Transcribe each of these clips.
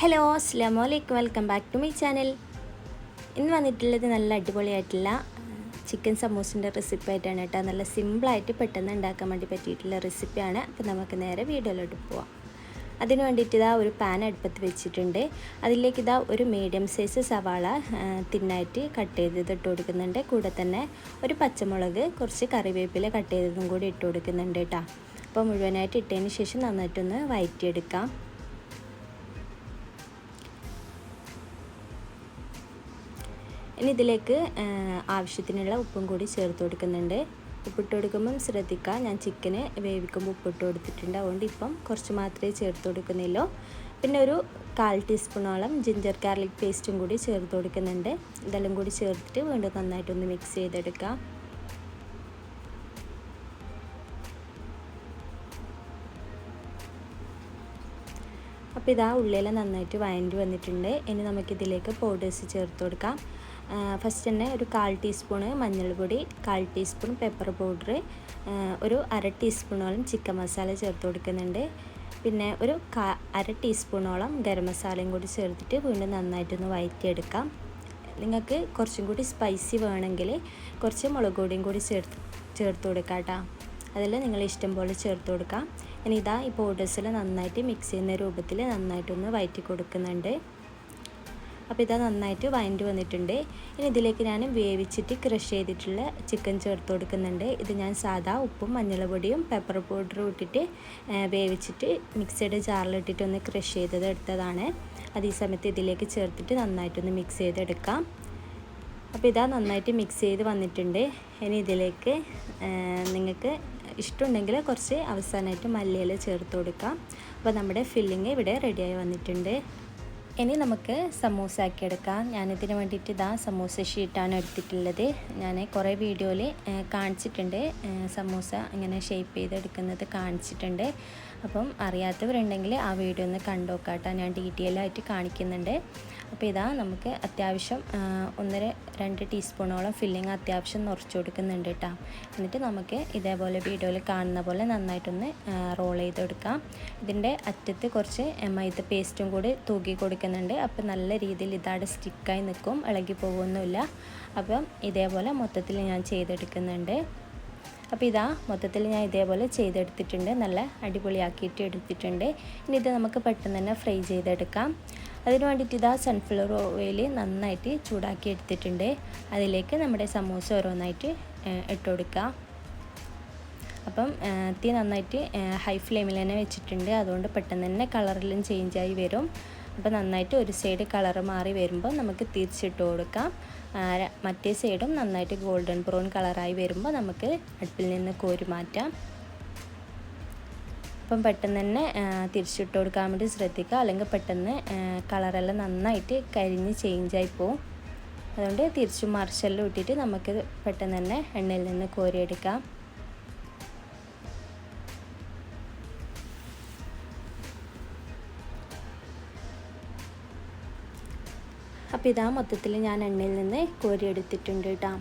Hello അസ്സാം വലൈക്കും welcome back to my channel. ഇന്ന് വന്നിട്ടുള്ളത് നല്ല അടിപൊളിയായിട്ടുള്ള ചിക്കൻ സമൂസിന്റെ റെസിപ്പി ആയിട്ടാണ് കേട്ടോ. നല്ല സിമ്പിളായിട്ട് പെട്ടെന്ന് ഉണ്ടാക്കാൻ വേണ്ടി പറ്റിയിട്ടുള്ള റെസിപ്പിയാണ്. അപ്പോൾ നമുക്ക് നേരെ വീഡിയോയിലോട്ട് പോവാം. അതിന് വേണ്ടിയിട്ട് ഇതാ ഒരു പാൻ അടുപ്പത്ത് വെച്ചിട്ടുണ്ട്. അതിലേക്ക് ഇതാ ഒരു മീഡിയം സൈസ് സവാള തിന്നായിട്ട് കട്ട് ചെയ്തത് ഇട്ട് കൊടുക്കുന്നുണ്ട്. കൂടെ തന്നെ ഒരു പച്ചമുളക് കുറച്ച് കറിവേപ്പില കട്ട് ചെയ്തതും കൂടി ഇട്ട് കൊടുക്കുന്നുണ്ട് കേട്ടോ. അപ്പോൾ മുഴുവനായിട്ട് ഇട്ടതിന് ശേഷം നന്നായിട്ടൊന്ന് വയറ്റിയെടുക്കാം. ഇനി ഇതിലേക്ക് ആവശ്യത്തിനുള്ള ഉപ്പും കൂടി ചേർത്ത് കൊടുക്കുന്നുണ്ട്. ഉപ്പിട്ട് കൊടുക്കുമ്പം ശ്രദ്ധിക്കുക ഞാൻ ചിക്കന് വേവിക്കുമ്പോൾ ഉപ്പിട്ട് കൊടുത്തിട്ടുണ്ട്. അതുകൊണ്ട് ഇപ്പം കുറച്ച് മാത്രമേ ചേർത്ത് കൊടുക്കുന്നില്ലോ പിന്നെ ഒരു കാൽ ടീസ്പൂണോളം ജിഞ്ചർ ഗാർലിക് പേസ്റ്റും കൂടി ചേർത്ത് കൊടുക്കുന്നുണ്ട്. ഇതെല്ലാം കൂടി ചേർത്തിട്ട് വീണ്ടും നന്നായിട്ടൊന്ന് മിക്സ് ചെയ്തെടുക്കുക അപ്പോൾ ഇതാ ഉള്ളിയെല്ലാം നന്നായിട്ട് വഴണ്ടി വന്നിട്ടുണ്ട്. ഇനി നമുക്കിതിലേക്ക് പൗഡേഴ്സ് ചേർത്ത് കൊടുക്കാം. ഫസ്റ്റ് തന്നെ ഒരു കാൽ ടീസ്പൂണ് മഞ്ഞൾപ്പൊടി കാൽ ടീസ്പൂൺ പെപ്പർ പൗഡർ ഒരു അര ടീസ്പൂണോളം ചിക്കൻ മസാല ചേർത്ത് കൊടുക്കുന്നുണ്ട്. പിന്നെ ഒരു കാ അര ടീസ്പൂണോളം ഗരം മസാലയും കൂടി ചേർത്തിട്ട് വീണ്ടും നന്നായിട്ടൊന്ന് വഴറ്റിയെടുക്കാം നിങ്ങൾക്ക് കുറച്ചും കൂടി സ്പൈസി വേണമെങ്കിൽ കുറച്ച് മുളക് പൊടിയും കൂടി ചേർത്ത് ചേർത്ത് കൊടുക്കാം കേട്ടോ. അതിൽ നിങ്ങൾ ഇഷ്ടം പോലെ ചേർത്ത് കൊടുക്കാം. ഇനി ഇതാ ഈ പൗഡേഴ്സിൽ നന്നായിട്ട് മിക്സ് ചെയ്യുന്ന രൂപത്തിൽ നന്നായിട്ടൊന്ന് വയറ്റി കൊടുക്കുന്നുണ്ട്. അപ്പോൾ ഇതാ നന്നായിട്ട് വയന്റ് വന്നിട്ടുണ്ട്. ഇനി ഇതിലേക്ക് ഞാൻ വേവിച്ചിട്ട് ക്രഷ് ചെയ്തിട്ടുള്ള ചിക്കൻ ചേർത്ത് കൊടുക്കുന്നുണ്ട്. ഇത് ഞാൻ സാധാ ഉപ്പും മഞ്ഞൾപ്പൊടിയും പെപ്പർ പൗഡറും ഇട്ടിട്ട് വേവിച്ചിട്ട് മിക്സിയുടെ ജാറിലിട്ടിട്ട് ഒന്ന് ക്രഷ് ചെയ്തത് എടുത്തതാണ്. അത് ഈ സമയത്ത് ഇതിലേക്ക് ചേർത്തിട്ട് നന്നായിട്ടൊന്ന് മിക്സ് ചെയ്തെടുക്കാം. അപ്പോൾ ഇതാ നന്നായിട്ട് മിക്സ് ചെയ്ത് വന്നിട്ടുണ്ട്. ഇനി ഇതിലേക്ക് നിങ്ങൾക്ക് ഇഷ്ടമുണ്ടെങ്കിൽ കുറച്ച് അവസാനമായിട്ട് മല്ലിയില ചേർത്ത് കൊടുക്കാം. അപ്പോൾ നമ്മുടെ ഫില്ലിങ് ഇവിടെ റെഡിയായി വന്നിട്ടുണ്ട്. ഇനി നമുക്ക് സമൂസ ആക്കി എടുക്കാം ഞാനിതിന് വേണ്ടിയിട്ട് ഇതാ സമൂസ ഷീറ്റാണ് എടുത്തിട്ടുള്ളത്. ഞാൻ കുറേ വീഡിയോയിൽ കാണിച്ചിട്ടുണ്ട്. സമൂസ ഇങ്ങനെ ഷേപ്പ് ചെയ്തെടുക്കുന്നത് കാണിച്ചിട്ടുണ്ട്. അപ്പം അറിയാത്തവരുണ്ടെങ്കിൽ ആ വീഡിയോ ഒന്ന് കണ്ടുനോക്കാട്ട ഞാൻ ഡീറ്റെയിൽ ആയിട്ട് കാണിക്കുന്നുണ്ട്. അപ്പോൾ ഇതാ നമുക്ക് അത്യാവശ്യം ഒന്നര രണ്ട് ടീസ്പൂണോളം ഫില്ലിങ് അത്യാവശ്യം നിറച്ച് കൊടുക്കുന്നുണ്ട് കേട്ടോ എന്നിട്ട് നമുക്ക് ഇതേപോലെ വീഡിയോയിൽ കാണുന്ന പോലെ നന്നായിട്ടൊന്ന് റോൾ ചെയ്തെടുക്കാം. ഇതിന്റെ അറ്റത്ത് കുറച്ച് മൈദ പേസ്റ്റും കൂടി തൂക്കി കൊടുക്കുന്നുണ്ട് അപ്പോൾ നല്ല രീതിയിൽ ഇതവിടെ സ്റ്റിക്കായി നിൽക്കും. ഇളകി പോകുമൊന്നുമില്ല അപ്പം ഇതേപോലെ മൊത്തത്തിൽ ഞാൻ ചെയ്തെടുക്കുന്നുണ്ട്. അപ്പോൾ ഇതാ മൊത്തത്തിൽ ഞാൻ ഇതേപോലെ ചെയ്തെടുത്തിട്ടുണ്ട്. നല്ല അടിപൊളിയാക്കിയിട്ട് എടുത്തിട്ടുണ്ട്. ഇനി ഇത് നമുക്ക് പെട്ടെന്ന് തന്നെ ഫ്രൈ ചെയ്തെടുക്കാം. അതിന് വേണ്ടിയിട്ട് ഇതാ സൺഫ്ലവർ ഓയിൽ നന്നായിട്ട് ചൂടാക്കി എടുത്തിട്ടുണ്ട്. അതിലേക്ക് നമ്മുടെ സമൂസ ഓരോന്നായിട്ട് ഇട്ട് കൊടുക്കുക. അപ്പം തീ നന്നായിട്ട് ഹൈ ഫ്ലെയിമിൽ തന്നെ വെച്ചിട്ടുണ്ട്. അതുകൊണ്ട് പെട്ടെന്ന് തന്നെ കളറിലും ചേഞ്ചായി വരും. അപ്പോൾ നന്നായിട്ട് ഒരു സൈഡ് കളർ മാറി വരുമ്പോൾ നമുക്ക് തിരിച്ചിട്ട് കൊടുക്കാം. മറ്റേ സൈഡും നന്നായിട്ട് ഗോൾഡൻ ബ്രൗൺ കളറായി വരുമ്പോൾ നമുക്ക് അടുപ്പിൽ നിന്ന് കോരി മാറ്റാം. അപ്പം പെട്ടെന്ന് തന്നെ തിരിച്ചിട്ട് കൊടുക്കാൻ വേണ്ടി ശ്രദ്ധിക്കുക. അല്ലെങ്കിൽ പെട്ടെന്ന് കളറെല്ലാം നന്നായിട്ട് കരിഞ്ഞ് ചേഞ്ചായി പോവും. അതുകൊണ്ട് തിരിച്ചും മറിച്ചെല്ലാം ഇട്ടിട്ട് നമുക്ക് പെട്ടെന്ന് തന്നെ എണ്ണയിൽ നിന്ന് കോരിയെടുക്കാം. അപ്പോൾ ഇതാ മൊത്തത്തിൽ ഞാൻ എണ്ണയിൽ നിന്ന് കോരിയെടുത്തിട്ടുണ്ട് കേട്ടോ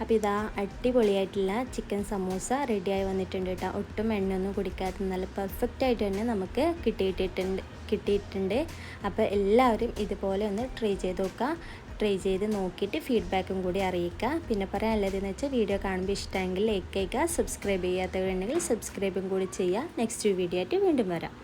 അപ്പോൾ ഇതാ അടിപൊളിയായിട്ടുള്ള ചിക്കൻ സമൂസ റെഡിയായി വന്നിട്ടുണ്ട് കേട്ടോ ഒട്ടും എണ്ണയൊന്നും കുടിക്കാത്ത നല്ല പെർഫെക്റ്റ് ആയിട്ട് തന്നെ നമുക്ക് കിട്ടിയിട്ടിട്ടുണ്ട് കിട്ടിയിട്ടുണ്ട്. അപ്പോൾ എല്ലാവരും ഇതുപോലെ ഒന്ന് ട്രൈ ചെയ്ത് നോക്കുക ട്രൈ ചെയ്ത് നോക്കിയിട്ട് ഫീഡ്ബാക്കും കൂടി അറിയിക്കുക പിന്നെ പറയാനുള്ളതെന്ന് വെച്ചാൽ വീഡിയോ കാണുമ്പോൾ ഇഷ്ടമെങ്കിൽ ലൈക്ക് ചെയ്യുക സബ്സ്ക്രൈബ് ചെയ്യാത്തവരുണ്ടെങ്കിൽ സബ്സ്ക്രൈബും കൂടി ചെയ്യുക. നെക്സ്റ്റ് വീഡിയോ ആയിട്ട് വീണ്ടും വരാം.